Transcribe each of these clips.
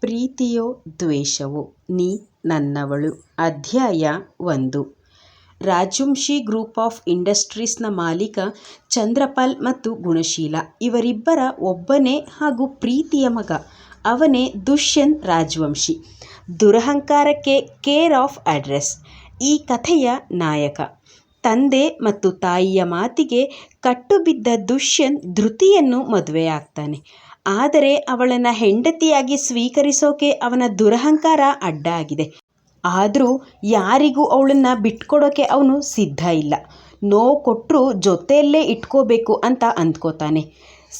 ಪ್ರೀತಿಯೋ ದ್ವೇಷವೋ, ನೀ ನನ್ನವಳು. ಅಧ್ಯಾಯ ಒಂದು. ರಾಜವಂಶಿ ಗ್ರೂಪ್ ಆಫ್ ಇಂಡಸ್ಟ್ರೀಸ್ನ ಮಾಲೀಕ ಚಂದ್ರಪಾಲ್ ಮತ್ತು ಗುಣಶೀಲ ಇವರಿಬ್ಬರ ಒಬ್ಬನೇ ಹಾಗೂ ಪ್ರೀತಿಯ ಮಗ. ಅವನೇ ದುಷ್ಯಂತ್ ರಾಜವಂಶಿ. ದುರಹಂಕಾರಕ್ಕೆ ಕೇರ್ ಆಫ್ ಅಡ್ರೆಸ್. ಈ ಕಥೆಯ ನಾಯಕ. ತಂದೆ ಮತ್ತು ತಾಯಿಯ ಮಾತಿಗೆ ಕಟ್ಟುಬಿದ್ದ ದುಷ್ಯಂತ್ ಧೃತಿಯನ್ನು ಮದುವೆಯಾಗ್ತಾನೆ. ಆದರೆ ಅವಳನ್ನು ಹೆಂಡತಿಯಾಗಿ ಸ್ವೀಕರಿಸೋಕೆ ಅವನ ದುರಹಂಕಾರ ಅಡ್ಡ ಆಗಿದೆ ಆದರೂ ಯಾರಿಗೂ ಅವಳನ್ನು ಬಿಟ್ಕೊಡೋಕೆ ಅವನು ಸಿದ್ಧ ಇಲ್ಲ. ನೋವು ಕೊಟ್ಟರೂ ಜೊತೆಯಲ್ಲೇ ಇಟ್ಕೋಬೇಕು ಅಂತ ಅಂದ್ಕೋತಾನೆ.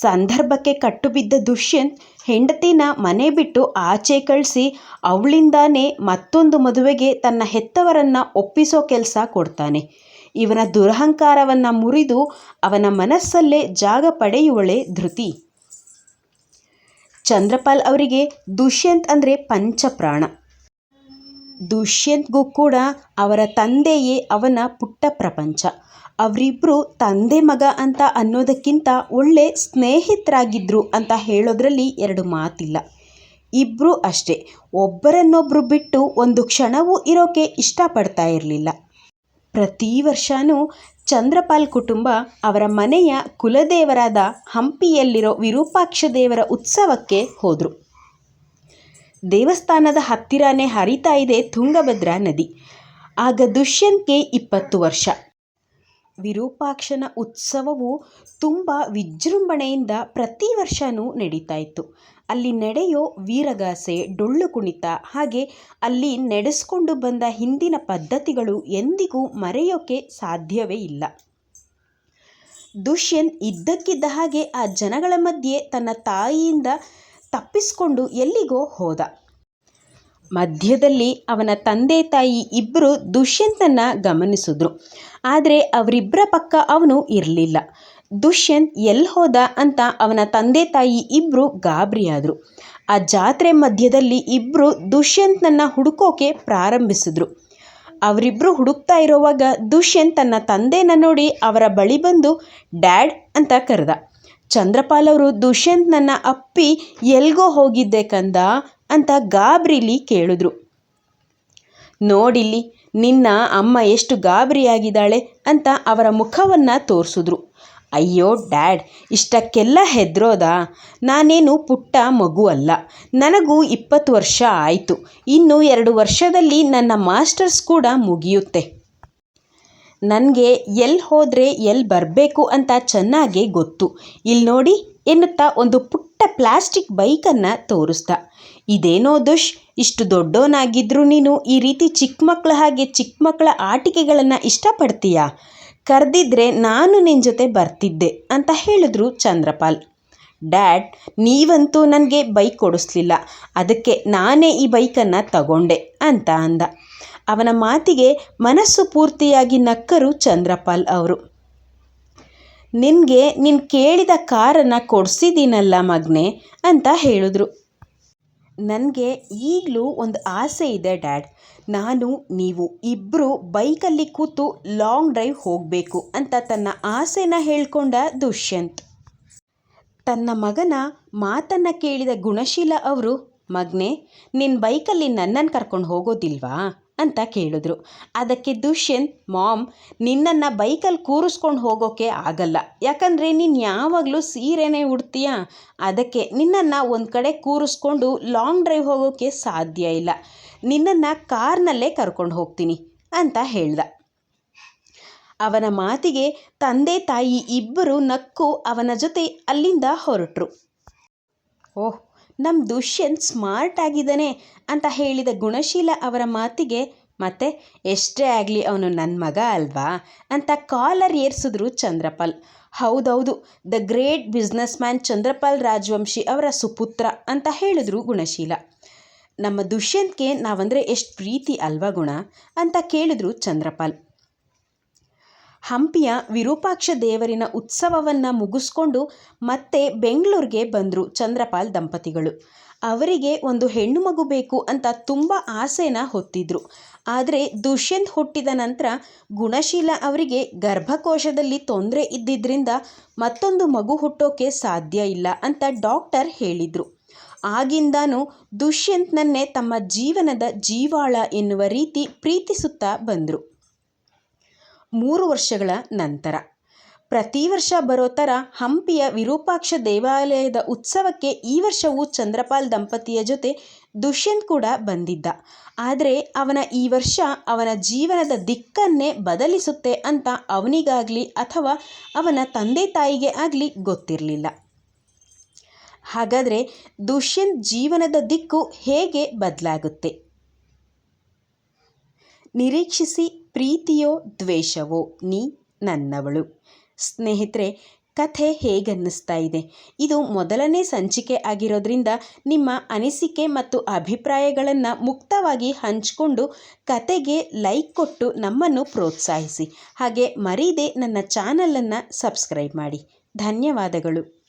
ಸಂದರ್ಭಕ್ಕೆ ಕಟ್ಟುಬಿದ್ದ ದುಷ್ಯಂತ್ ಹೆಂಡತಿನ ಮನೆ ಬಿಟ್ಟು ಆಚೆ ಕಳಿಸಿ ಅವಳಿಂದಾನೇ ಮತ್ತೊಂದು ಮದುವೆಗೆ ತನ್ನ ಹೆತ್ತವರನ್ನು ಒಪ್ಪಿಸೋ ಕೆಲಸ ಕೊಡ್ತಾನೆ. ಇವನ ದುರಹಂಕಾರವನ್ನು ಮುರಿದು ಅವನ ಮನಸ್ಸಲ್ಲೇ ಜಾಗ ಪಡೆಯುವಳೆ ಧೃತಿ. ಚಂದ್ರಪಾಲ್ ಅವರಿಗೆ ದುಷ್ಯಂತ್ ಅಂದರೆ ಪಂಚಪ್ರಾಣ. ದುಷ್ಯಂತ್ಗೂ ಕೂಡ ಅವರ ತಂದೆಯೇ ಅವನ ಪುಟ್ಟ ಪ್ರಪಂಚ. ಅವರಿಬ್ಬರು ತಂದೆ ಮಗ ಅಂತ ಅನ್ನೋದಕ್ಕಿಂತ ಒಳ್ಳೆ ಸ್ನೇಹಿತರಾಗಿದ್ದರು ಅಂತ ಹೇಳೋದ್ರಲ್ಲಿ ಎರಡು ಮಾತಿಲ್ಲ. ಇಬ್ಬರೂ ಅಷ್ಟೇ. ಒಬ್ಬರನ್ನೊಬ್ಬರು ಬಿಟ್ಟು ಒಂದು ಕ್ಷಣವೂ ಇರೋಕೆ ಇಷ್ಟಪಡ್ತಾ ಇರಲಿಲ್ಲ. ಪ್ರತಿ ವರ್ಷವೂ ಚಂದ್ರಪಾಲ್ ಕುಟುಂಬ ಅವರ ಮನೆಯ ಕುಲದೇವರಾದ ಹಂಪಿಯಲ್ಲಿರೋ ವಿರೂಪಾಕ್ಷ ದೇವರ ಉತ್ಸವಕ್ಕೆ ಹೋದರು. ದೇವಸ್ಥಾನದ ಹತ್ತಿರನೇ ಹರಿತಾ ಇದೆ ತುಂಗಭದ್ರಾ ನದಿ. ಆಗ ದುಷ್ಯಂತ್ಗೆ ಇಪ್ಪತ್ತು ವರ್ಷ. ವಿರೂಪಾಕ್ಷನ ಉತ್ಸವವು ತುಂಬ ವಿಜೃಂಭಣೆಯಿಂದ ಪ್ರತಿ ವರ್ಷವೂ ನಡೀತಾ ಇತ್ತು ಅಲ್ಲಿ ನಡೆಯೋ ವೀರಗಾಸೆ, ಡೊಳ್ಳು ಕುಣಿತ ಹಾಗೆ ಅಲ್ಲಿ ನಡೆಸ್ಕೊಂಡು ಬಂದ ಹಿಂದಿನ ಪದ್ಧತಿಗಳು ಎಂದಿಗೂ ಮರೆಯೋಕೆ ಸಾಧ್ಯವೇ ಇಲ್ಲ. ದುಷ್ಯಂತ್ ಇದ್ದಕ್ಕಿದ್ದ ಹಾಗೆ ಆ ಜನಗಳ ಮಧ್ಯೆ ತನ್ನ ತಾಯಿಯಿಂದ ತಪ್ಪಿಸಿಕೊಂಡು ಎಲ್ಲಿಗೋ ಹೋದ. ಮಧ್ಯದಲ್ಲಿ ಅವನ ತಂದೆ ತಾಯಿ ಇಬ್ಬರು ದುಷ್ಯಂತನ್ನು ಗಮನಿಸಿದ್ರು. ಆದರೆ ಅವರಿಬ್ಬರ ಪಕ್ಕ ಅವನು ಇರಲಿಲ್ಲ. ದುಷ್ಯಂತ್ ಎಲ್ಲಿ ಹೋದ ಅಂತ ಅವನ ತಂದೆ ತಾಯಿ ಇಬ್ಬರು ಗಾಬರಿಯಾದರು. ಆ ಜಾತ್ರೆ ಮಧ್ಯದಲ್ಲಿ ಇಬ್ಬರು ದುಷ್ಯಂತನನ್ನು ಹುಡುಕೋಕೆ ಪ್ರಾರಂಭಿಸಿದ್ರು. ಅವರಿಬ್ಬರು ಹುಡುಕ್ತಾ ಇರೋವಾಗ ದುಷ್ಯಂತ್ ತನ್ನ ತಂದೆನ ನೋಡಿ ಅವರ ಬಳಿ ಬಂದು, ಡ್ಯಾಡ್ ಅಂತ ಕರೆದ. ಚಂದ್ರಪಾಲ್ ಅವರು ದುಷ್ಯಂತ್ನನ್ನು ಅಪ್ಪಿ ಎಲ್ಗೋ ಹೋಗಿದ್ದೆ ಕಂದ ಅಂತ ಗಾಬರಿಲಿ ಕೇಳಿದ್ರು. ನೋಡಿಲ್ಲಿ, ನಿನ್ನ ಅಮ್ಮ ಎಷ್ಟು ಗಾಬರಿಯಾಗಿದ್ದಾಳೆ ಅಂತ ಅವರ ಮುಖವನ್ನು ತೋರಿಸಿದ್ರು. ಅಯ್ಯೋ ಡ್ಯಾಡ್, ಇಷ್ಟಕ್ಕೆಲ್ಲ ಹೆದರೋದಾ? ನಾನೇನು ಪುಟ್ಟ ಮಗು ಅಲ್ಲ. ನನಗೂ ಇಪ್ಪತ್ತು ವರ್ಷ ಆಯಿತು. ಇನ್ನು ಎರಡು ವರ್ಷದಲ್ಲಿ ನನ್ನ ಮಾಸ್ಟರ್ಸ್ ಕೂಡ ಮುಗಿಯುತ್ತೆ. ನನಗೆ ಎಲ್ಲಿ ಹೋದರೆ ಎಲ್ಲಿ ಬರಬೇಕು ಅಂತ ಚೆನ್ನಾಗೇ ಗೊತ್ತು. ಇಲ್ಲಿ ನೋಡಿ ಎನ್ನುತ್ತಾ ಒಂದು ಪುಟ್ಟ ಪ್ಲಾಸ್ಟಿಕ್ ಬೈಕನ್ನು ತೋರಿಸ್ದ ಇದೇನೋ ದುಷ್, ಇಷ್ಟು ದೊಡ್ಡವನಾಗಿದ್ದರೂ ನೀನು ಈ ರೀತಿ ಚಿಕ್ಕ ಮಕ್ಕಳ ಹಾಗೆ ಚಿಕ್ಕ ಮಕ್ಕಳ ಆಟಿಕೆಗಳನ್ನು ಇಷ್ಟಪಡ್ತೀಯಾ? ಕರೆದಿದ್ರೆ ನಾನು ನಿನ್ನ ಜೊತೆ ಬರ್ತಿದ್ದೆ ಅಂತ ಹೇಳಿದ್ರು ಚಂದ್ರಪಾಲ್. ಡ್ಯಾಡ್, ನೀವಂತೂ ನನಗೆ ಬೈಕ್ ಕೊಡಿಸ್ಲಿಲ್ಲ. ಅದಕ್ಕೆ ನಾನೇ ಈ ಬೈಕನ್ನು ತಗೊಂಡೆ ಅಂತ ಅಂದ. ಅವನ ಮಾತಿಗೆ ಮನಸ್ಸು ಪೂರ್ತಿಯಾಗಿ ನಕ್ಕರು ಚಂದ್ರಪಾಲ್ ಅವರು. ನಿನಗೆ ನಿನ್ ಕೇಳಿದ ಕಾರನ್ನು ಕೊಡಿಸಿದ್ದೀನಲ್ಲ ಮಗ್ನೆ ಅಂತ ಹೇಳಿದ್ರು. ನನಗೆ ಈಗಲೂ ಒಂದು ಆಸೆ ಇದೆ ಡ್ಯಾಡ್. ನಾನು, ನೀವು ಇಬ್ಬರು ಬೈಕಲ್ಲಿ ಕೂತು ಲಾಂಗ್ ಡ್ರೈವ್ ಹೋಗಬೇಕು ಅಂತ ತನ್ನ ಆಸೆನ ಹೇಳ್ಕೊಂಡ ದುಷ್ಯಂತ್. ತನ್ನ ಮಗನ ಮಾತನ್ನು ಕೇಳಿದ ಗುಣಶೀಲ ಅವರು, ಮಗ್ನೆ ನಿನ್ನ ಬೈಕಲ್ಲಿ ನನ್ನನ್ನು ಕರ್ಕೊಂಡು ಹೋಗೋದಿಲ್ವಾ? ಅಂತ ಕೇಳಿದ್ರು. ಅದಕ್ಕೆ ದುಷ್ಯಂತ್, ಮಾಮ್, ನಿನ್ನನ್ನು ಬೈಕಲ್ಲಿ ಕೂರಿಸ್ಕೊಂಡು ಹೋಗೋಕ್ಕೆ ಆಗಲ್ಲ. ಯಾಕಂದರೆ ನೀನು ಯಾವಾಗಲೂ ಸೀರೆನೇ ಉಡ್ತೀಯ? ಅದಕ್ಕೆ ನಿನ್ನನ್ನು ಒಂದು ಕಡೆ ಕೂರಿಸ್ಕೊಂಡು ಲಾಂಗ್ ಡ್ರೈವ್ ಹೋಗೋಕ್ಕೆ ಸಾಧ್ಯ ಇಲ್ಲ. ನಿನ್ನನ್ನು ಕಾರ್ನಲ್ಲೇ ಕರ್ಕೊಂಡು ಹೋಗ್ತೀನಿ ಅಂತ ಹೇಳ್ದ. ಅವನ ಮಾತಿಗೆ ತಂದೆ ತಾಯಿ ಇಬ್ಬರು ನಕ್ಕು ಅವನ ಜೊತೆ ಅಲ್ಲಿಂದ ಹೊರಟರು. ಓಹ್ ನಮ್ಮ ದುಷ್ಯಂತ್ ಸ್ಮಾರ್ಟ್ ಆಗಿದ್ದಾನೆ ಅಂತ ಹೇಳಿದ ಗುಣಶೀಲ ಅವರ ಮಾತಿಗೆ ಮತ್ತೆ ಎಷ್ಟೇ ಆಗಲಿ ಅವನು ನನ್ನ ಮಗ ಅಲ್ವಾ? ಅಂತ ಕಾಲರ್ ಏರ್ಸಿದ್ರು ಚಂದ್ರಪಾಲ್. ಹೌದೌದು, the great businessman Chandrapal Rajavanshi ಅವರ ಸುಪುತ್ರ ಅಂತ ಹೇಳಿದ್ರು ಗುಣಶೀಲ. ನಮ್ಮ ದುಷ್ಯಂತ್ಗೆ ನಾವಂದರೆ ಎಷ್ಟು ಪ್ರೀತಿ ಅಲ್ವಾ ಗುಣ? ಅಂತ ಕೇಳಿದ್ರು ಚಂದ್ರಪಾಲ್. ಹಂಪಿಯ ವಿರೂಪಾಕ್ಷ ದೇವರಿನ ಉತ್ಸವವನ್ನು ಮುಗಿಸ್ಕೊಂಡು ಮತ್ತೆ ಬೆಂಗಳೂರಿಗೆ ಬಂದರು ಚಂದ್ರಪಾಲ್ ದಂಪತಿಗಳು. ಅವರಿಗೆ ಒಂದು ಹೆಣ್ಣು ಮಗು ಬೇಕು ಅಂತ ತುಂಬ ಆಸೆನ ಹೊತ್ತಿದ್ರು. ಆದರೆ ದುಷ್ಯಂತ್ ಹುಟ್ಟಿದ ನಂತರ ಗುಣಶೀಲ ಅವರಿಗೆ ಗರ್ಭಕೋಶದಲ್ಲಿ ತೊಂದರೆ ಇದ್ದಿದ್ದರಿಂದ ಮತ್ತೊಂದು ಮಗು ಹುಟ್ಟೋಕೆ ಸಾಧ್ಯ ಇಲ್ಲ ಅಂತ ಡಾಕ್ಟರ್ ಹೇಳಿದರು. ಆಗಿಂದಾನು ದುಷ್ಯಂತ್ನನ್ನೇ ತಮ್ಮ ಜೀವನದ ಜೀವಾಳ ಎನ್ನುವ ರೀತಿ ಪ್ರೀತಿಸುತ್ತಾ ಬಂದರು. ಮೂರು ವರ್ಷಗಳ ನಂತರ ಪ್ರತಿ ವರ್ಷ ಬರೋ ಥರ ಹಂಪಿಯ ವಿರೂಪಾಕ್ಷ ದೇವಾಲಯದ ಉತ್ಸವಕ್ಕೆ ಈ ವರ್ಷವೂ ಚಂದ್ರಪಾಲ್ ದಂಪತಿಯ ಜೊತೆ ದುಷ್ಯಂತ್ ಕೂಡ ಬಂದಿದ್ದ. ಆದರೆ ಅವನ ಈ ವರ್ಷ ಅವನ ಜೀವನದ ದಿಕ್ಕನ್ನೇ ಬದಲಿಸುತ್ತೆ ಅಂತ ಅವನಿಗಾಗಲಿ ಅಥವಾ ಅವನ ತಂದೆ ತಾಯಿಗೆ ಆಗಲಿ ಗೊತ್ತಿರಲಿಲ್ಲ. ಹಾಗಾದರೆ ದುಷ್ಯಂತ್ ಜೀವನದ ದಿಕ್ಕು ಹೇಗೆ ಬದಲಾಗುತ್ತೆ? ನಿರೀಕ್ಷಿಸಿ ಪ್ರೀತಿಯೋ ದ್ವೇಷವೋ ನೀ ನನ್ನವಳು. ಸ್ನೇಹಿತರೆ, ಕಥೆ ಹೇಗನ್ನಿಸ್ತಾ ಇದೆ? ಇದು ಮೊದಲನೇ ಸಂಚಿಕೆ ಆಗಿರೋದ್ರಿಂದ ನಿಮ್ಮ ಅನಿಸಿಕೆ ಮತ್ತು ಅಭಿಪ್ರಾಯಗಳನ್ನು ಮುಕ್ತವಾಗಿ ಹಂಚಿಕೊಂಡು ಕತೆಗೆ ಲೈಕ್ ಕೊಟ್ಟು ನಮ್ಮನ್ನು ಪ್ರೋತ್ಸಾಹಿಸಿ. ಹಾಗೆ ಮರೀದೆ ನನ್ನ ಚಾನಲನ್ನು ಸಬ್ಸ್ಕ್ರೈಬ್ ಮಾಡಿ. ಧನ್ಯವಾದಗಳು.